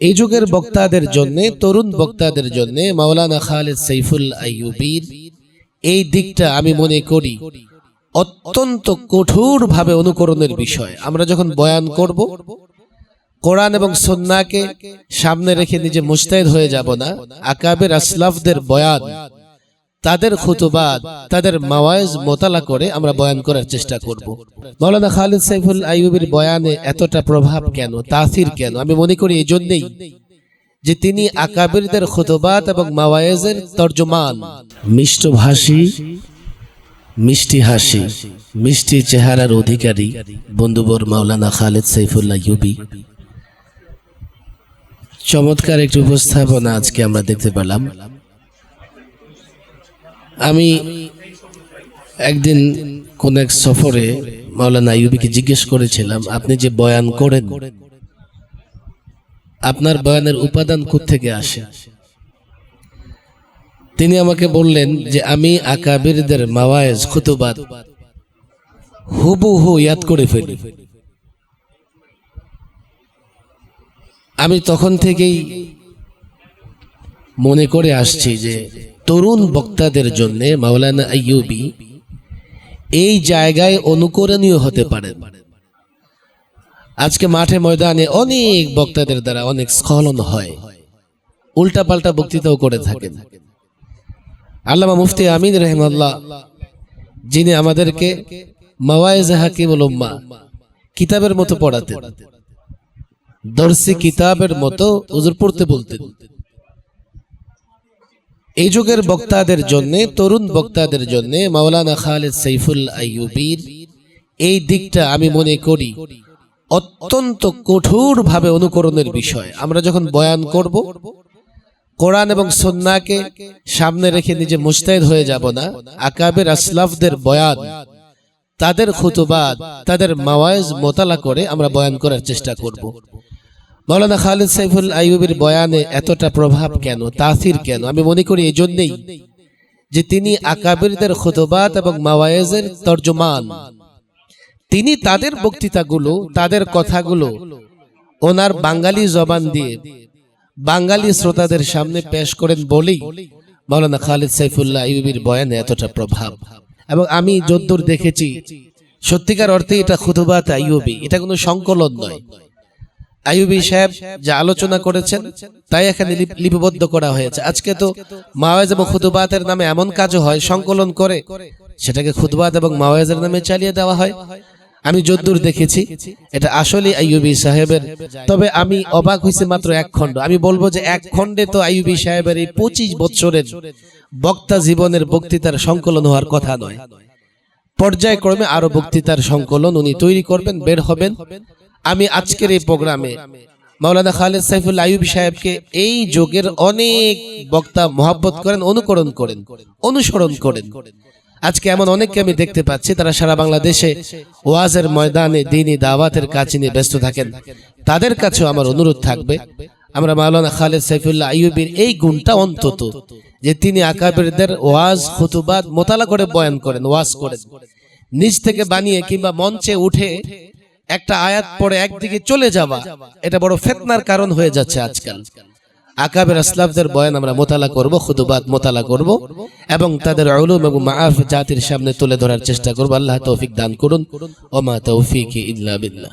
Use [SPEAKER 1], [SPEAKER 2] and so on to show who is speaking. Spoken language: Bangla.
[SPEAKER 1] এই যুগের বক্তাদের জন্য, তরুণ বক্তাদের জন্য মাওলানা খালেদ সাইফুল আইয়ুবির এই দিকটা আমি মনে করি অত্যন্ত কঠোরভাবে অনুকরণের বিষয়। আমরা যখন বয়ান করব, কোরআন এবং সন্নাকে সামনে রেখে নিজে মুস্তাহিদ হয়ে যাব না। আকাবের আসলাফদের বয়ান তাদের খুতুবাদ তাদের মাওয়াজ মোতালা করে আমরা বয়ান করার চেষ্টা করব। মাওলানা খালিদ সাইফুল আইয়ুবের বয়ানে এতটা প্রভাব কেন, তাসির কেন? আমি মনে করি এই জন্যেই যে তিনি আকাবিরদের খুতুবাত এবং মাওয়ায়েজের তর্জমান। মিষ্টভাষী মিষ্টি হাসি, মিষ্টি চেহারার অধিকারী বন্ধুবর মাওলানা খালেদ সাইফুল্লাহ ইউবি চমৎকার একটি উপস্থাপনা আজকে আমরা দেখতে পেলাম। আমি একদিন কোন এক সফরে মাওলানা ইউবিকে জিজ্ঞেস করেছিলাম, আপনি যে বয়ান করেন, আপনার বয়ানের উপাদান থেকে আসে? তিনি আমাকে বললেন যে, আমি আকাবিরদের মাওয়ায়েজ, খুতুবাত হুবহু ইয়াদ করে ফেলি। আমি তখন থেকেই মনে করে আসছি যে তরুণ বক্তাদের জন্য মাওলানা আইয়ুবি এই জায়গায় অনুকরণীয় হতে পারে। আজকে মাঠে ময়দানে অনেক বক্তাদের দ্বারা অনেক স্খলন হয়। উল্টাপাল্টা বক্তৃতাও করে থাকেন। আল্লামা মুফতি আমিন রহমাল্লাহ যিনি আমাদেরকে মাওয়াইজ হাকিমুল উম্মা কিতাবের মতো পড়াতেন। দর্শি কিতাবের মতো হুজুর পড়তে বলতেন। এই যুগের বক্তাদের জন্য, তরুণ বক্তাদের জন্য মাওলানা খালেদ সাইফুল আইয়ুবির এই দিকটা আমি মনে করি অত্যন্ত কঠোরভাবে অনুকরণের বিষয়। আমরা যখন বয়ান করব, কোরআন এবং সন্নাকে সামনে রেখে নিজে মুস্তাহিদ হয়ে যাব না। আকাবের আসলাফদের বয়ান, তাদের খুতুবাদ তাদের মাওয়াজ মোতালা করে আমরা বয়ান করার চেষ্টা করব। মৌলানা খালিদ সাইফুল আইয়ুবের বয়ানে এতটা প্রভাব কেন, তাসির কেন? আমি মনে করি এই জন্যেই যে তিনি আকাবিরদের খুতুবাত এবং মাওয়ায়েজের তর্জমান। তিনি তাদের বক্তৃতাগুলো, তাদের কথাগুলো ওনার বাঙালি জবান দিয়ে বাঙালি শ্রোতাদের সামনে পেশ করেন বলেই মৌলানা খালিদ সাইফুল্লাহ আইয়ুবির বয়ানে এতটা প্রভাব। এবং আমি যদ্দূর দেখেছি, সত্যিকার অর্থে এটা খুতুবাত আইয়ুবি, এটা কোনো সংকলন নয়। আইয়ুবি সাহেব যা আলোচনা করেছেন তাই এখানে লিপিবদ্ধ করা হয়েছে। আজকে তো মাওয়াজ এবং খুতুবাতের নামে এমন কাজও হয়, সংকলন করে, সেটাকে খুতবাত এবং মাওয়াজের নামে চালিয়ে দেওয়া হয়। আমি যদ্দূর দেখেছি, এটা আসলে আইয়ুবি সাহেবের। তবে আমি অবাক হয়েছি মাত্র এক খণ্ড। আমি বলব যে এক খণ্ডে তো আইয়ুবি সাহেবের এই পঁচিশ বছরের বক্তা জীবনের বক্তৃতার সংকলন হওয়ার কথা নয়। পর্যায়ক্রমে আরও বক্তৃতার সংকলন উনি তৈরি করবেন, বের হবেন। আমি আজকের এই প্রোগ্রামে মাওলানা খালেদ সাইফুল আইয়ুব সাহেবকে এই যুগের অনেক বক্তা মহাব্বত করেন, অনুকরণ করেন, অনুসরণ করেন। আজকে এমন অনেককে আমি দেখতে পাচ্ছি, তারা সারা বাংলাদেশে ওয়াজের ময়দানে দিনী দাওয়াতের কাছে নিয়ে ব্যস্ত থাকেন। তাদের কাছেও আমার অনুরোধ থাকবে, আমরা মাওলানা খালেদ সাইফুল্লাহ আইয়ুবের এই গুণটা অন্তত, যে তিনি আকাবিরদের ওয়াজ খুতুবাদ মোতালা করে বয়ান করেন, ওয়াজ করেন। নিজ থেকে বানিয়ে কিংবা মঞ্চে উঠে একটা আয়াত পরে একদিকে চলে যাওয়া, এটা বড় ফেতনার কারণ হয়ে যাচ্ছে আজকাল। আকাবের আসলাফদের বয়ান আমরা মোতালা করব খুদুবাদ মোতালা করব এবং তাদের আলুম এবং মাফ জাতির সামনে তুলে ধরার চেষ্টা করব। আল্লাহ তৌফিক দান করুন। ওমা তৌফিক ইল্লা বিল্লাহ।